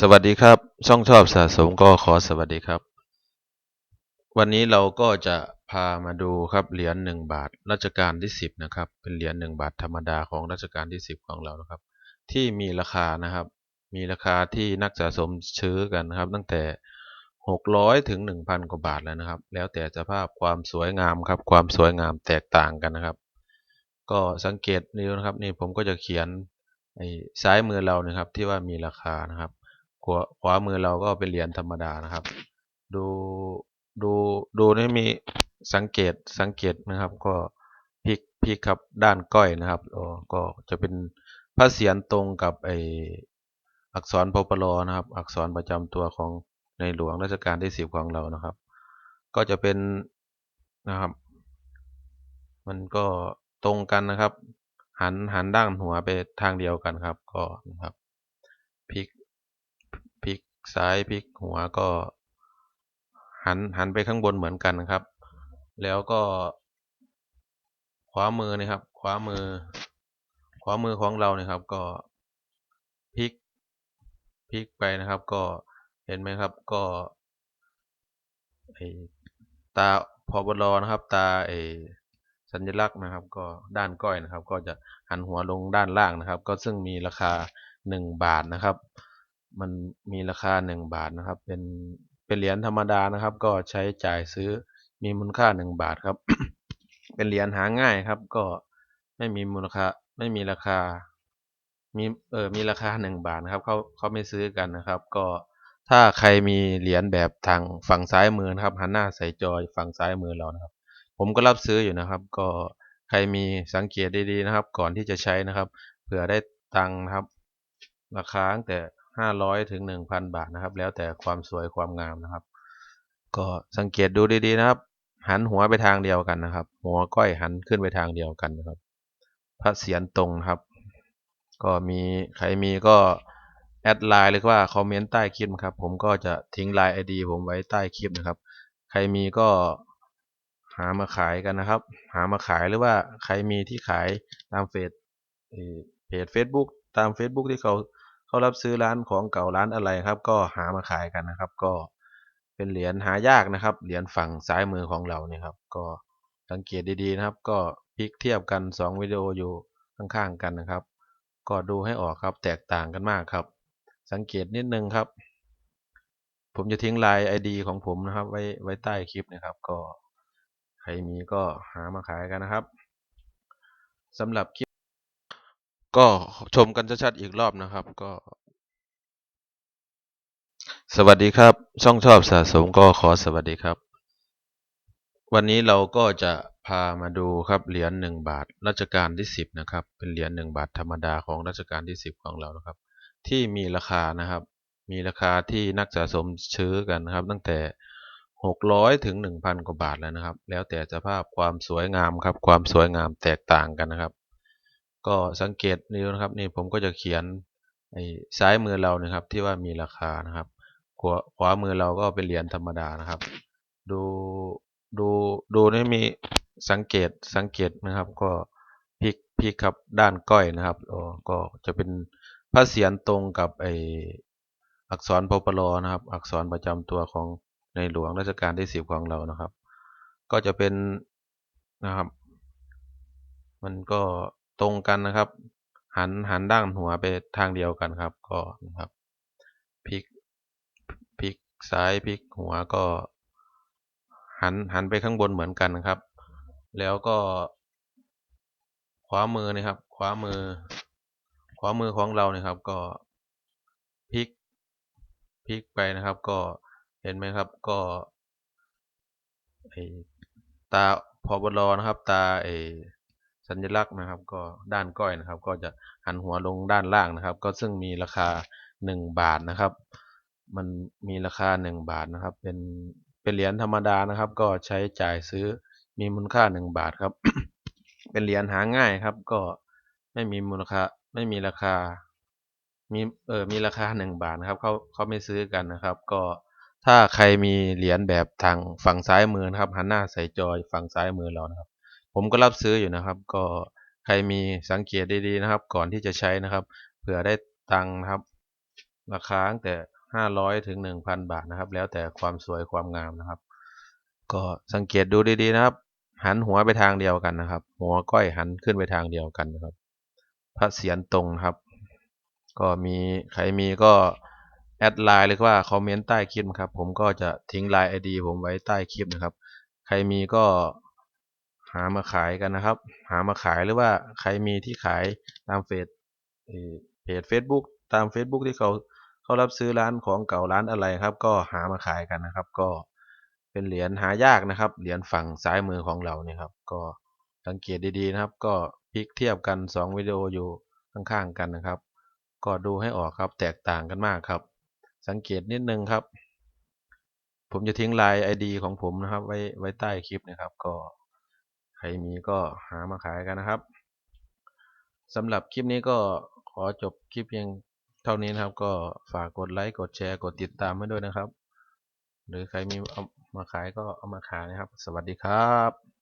สวัสดีครับ ช่องชอบสะสมก็ขอสวัสดีครับ วันนี้เราก็จะพามาดูครับเหรียญหนึ่งบาทรัชกาลที่สิบนะครับเป็นเหรียญหนึ่งบาทธรรมดาของรัชกาลที่สิบของเรานะครับ ที่มีราคานะครับ มีราคาที่นักสะสมซื้อกันนะครับ ตั้งแต่หกร้อยถึงหนึ่งพันกว่าบาทแล้วนะครับ แล้วแต่สภาพความสวยงามครับ ความสวยงามแตกต่างกันนะครับ ก็สังเกตนี้นะครับนี่ผมก็จะเขียนไอ้ซ้ายมือเรานะครับที่ว่ามีราคานะครับ ขวาขวามือเราก็เป็นเหรียญธรรมดานะครับ ดูดูดูนี่มีสังเกตสังเกตนะครับ ก็พลิกพลิกครับด้านก้อยนะครับก็จะเป็นพระเศียรตรงกับไออักษรพปลนะครับ อักษรประจำตัวของในหลวงรัชกาลที่สิบของเรานะครับ ก็จะเป็นนะครับ มันก็ตรงกันนะครับ หันหันด้านหัวไปทางเดียวกันครับ ก็นะครับพลิก ซ้ายพลิกหัวก็หันหันไปข้างบนเหมือนกันนะครับ แล้วก็ขวามือนะครับ ขวามือ ขวามือของเราเนี่ยครับ ก็พลิกพลิกไปนะครับ ก็เห็นไหมครับ ก็ตาพอบลนะครับ ตาไอสัญลักษณ์นะครับ ก็ด้านก้อยนะครับ ก็จะหันหัวลงด้านล่างนะครับ ก็ซึ่งมีราคาหนึ่งบาทนะครับ มันมีราคาหนึ่งบาทนะครับ เป็นเป็นเหรียญธรรมดานะครับ ก็ใช้จ่ายซื้อมีมูลค่าหนึ่งบาทครับ เป็นเหรียญหาง่ายครับ ก็ไม่มีมูลค่าไม่มีราคามีเออมีราคาหนึ่งบาทนะครับเขาเขาไม่ซื้อกันนะครับ ก็ถ้าใครมีเหรียญแบบทางฝั่งซ้ายมือนะครับหันหน้าใส่จอยฝั่งซ้ายมือเรานะครับ ผมก็รับซื้ออยู่นะครับ ก็ใครมีสังเกตดีๆนะครับ ก่อนที่จะใช้นะครับ เผื่อได้ตังค์นะครับ ราคาตั้งแต่ ห้าร้อยถึงหนึ่งพันบาทนะครับ แล้วแต่ความสวยความงามนะครับ ก็สังเกตดูดีๆนะครับ หันหัวไปทางเดียวกันนะครับ หัวก้อยหันขึ้นไปทางเดียวกันนะครับ พระเศียรตรงครับ ก็มีใครมีก็แอดไลน์หรือว่าคอมเมนต์ใต้คลิปนะครับ ผมก็จะทิ้งไลน์ไอดีผมไว้ใต้คลิปนะครับ ใครมีก็หามาขายกันนะครับ หามาขายหรือว่าใครมีที่ขายตามเฟซเพจ Facebook ตาม Facebook ที่เขา เขารับซื้อร้านของเก่าร้านอะไรครับ ก็หามาขายกันนะครับ ก็เป็นเหรียญหายากนะครับ เหรียญฝั่งซ้ายมือของเราเนี่ยครับ ก็สังเกตดีๆนะครับ ก็พลิกเทียบกัน 2 วิดีโออยู่ข้างๆกันนะครับ ก็ดูให้ออกครับแตกต่างกันมากครับ สังเกตนิดนึงครับ ผมจะทิ้งไลน์ ID ของผมนะครับ ไว้ไว้ใต้คลิปนะครับ ก็ใครมีก็หามาขายกันนะครับสำหรับคลิป ก็ชมกันชัดๆอีกรอบนะครับก็ สวัสดีครับ ช่องชอบสะสมก็ขอสวัสดีครับ วันนี้เราก็จะพามาดูครับเหรียญหนึ่งบาทรัชกาลที่สิบนะครับ เป็นเหรียญหนึ่งบาทธรรมดาของรัชกาลที่สิบของเรานะครับ ที่มีราคานะครับ มีราคาที่นักสะสมซื้อกันนะครับ ตั้งแต่หกร้อยถึงหนึ่งพันกว่าบาทแล้วนะครับ แล้วแต่สภาพความสวยงามครับ ความสวยงามแตกต่างกันนะครับ ก็สังเกตนี้นะครับนี่ผมก็จะเขียนไอ้ซ้ายมือเรานะครับที่ว่ามีราคานะครับ ขวาขวามือเราก็เป็นเหรียญธรรมดานะครับ ดูดูดูนี่มีสังเกตสังเกตนะครับ ก็พลิกพลิกครับด้านก้อยนะครับอ๋อก็จะเป็นพระเศียรตรงกับไออักษรพปลนะครับ อักษรประจำตัวของในหลวงรัชกาลที่สิบของเรานะครับ ก็จะเป็นนะครับ มันก็ ตรงกันนะครับ หันหันด้านหัวไปทางเดียวกันครับ ก็นะครับพลิกพลิกซ้ายพลิกหัวก็ หันหันไปข้างบนเหมือนกันนะครับ แล้วก็ ขวามือนะครับ ขวามือ ขวามือของเราเนี่ยครับ ก็พลิกพลิกไปนะครับ ก็เห็นไหมครับ ก็ไอตาพอบลนะครับ ตาไอ สัญลักษณ์นะครับ ก็ด้านก้อยนะครับ ก็จะหันหัวลงด้านล่างนะครับ ก็ซึ่งมีราคาหนึ่งบาทนะครับ มันมีราคาหนึ่งบาทนะครับ เป็นเป็นเหรียญธรรมดานะครับ ก็ใช้จ่ายซื้อมีมูลค่าหนึ่งบาทครับ เป็นเหรียญหาง่ายครับ ก็ไม่มีมูลค่าไม่มีราคามีเออมีราคาหนึ่งบาทนะครับเขาเขาไม่ซื้อกันนะครับ ก็ถ้าใครมีเหรียญแบบทางฝั่งซ้ายมือนะครับหันหน้าใส่จอยฝั่งซ้ายมือเรานะครับ ผมก็รับซื้ออยู่นะครับ ก็ใครมีสังเกตดีๆนะครับ ก่อนที่จะใช้นะครับเผื่อได้ตังค์นะครับ ราคาตั้งแต่ห้าร้อยถึงหนึ่งพันบาทนะครับ แล้วแต่ความสวยความงามนะครับ ก็สังเกตดูดีๆนะครับ หันหัวไปทางเดียวกันนะครับ หัวก้อยหันขึ้นไปทางเดียวกันนะครับ พระเศียรตรงครับ ก็มีใครมีก็แอดไลน์หรือว่าคอมเมนต์ใต้คลิปนะครับ ผมก็จะทิ้งไลน์ไอดีผมไว้ใต้คลิปนะครับ ใครมีก็ หามาขายกันนะครับ หามาขายหรือว่าใครมีที่ขายตามเฟซเอ่อเพจ Facebook ตาม Facebook ที่เขาเขารับซื้อร้านของเก่าร้านอะไรครับ ก็หามาขายกันนะครับ ก็เป็นเหรียญหายากนะครับ เหรียญฝั่งซ้ายมือของเราเนี่ยครับ ก็สังเกตดีๆนะครับ ก็พลิกเทียบกันสองวิดีโออยู่ข้างๆกันนะครับ ก็ดูให้ออกครับแตกต่างกันมากครับ สังเกตนิดนึงครับ ผมจะทิ้งไลน์ ID ของผมนะครับ ไว้ไว้ใต้คลิปนะครับ ก็ รมีก็หามาขายกันนะครับสำหรับคลิปนี้ก็ขอจบคลิปเพียงเท่านี้นะครับ ก็ฝากกดไลค์กดแชร์กดติดตามให้ด้วยนะครับ หรือใครมีเอามาขายก็เอามาขายนะครับ สวัสดีครับ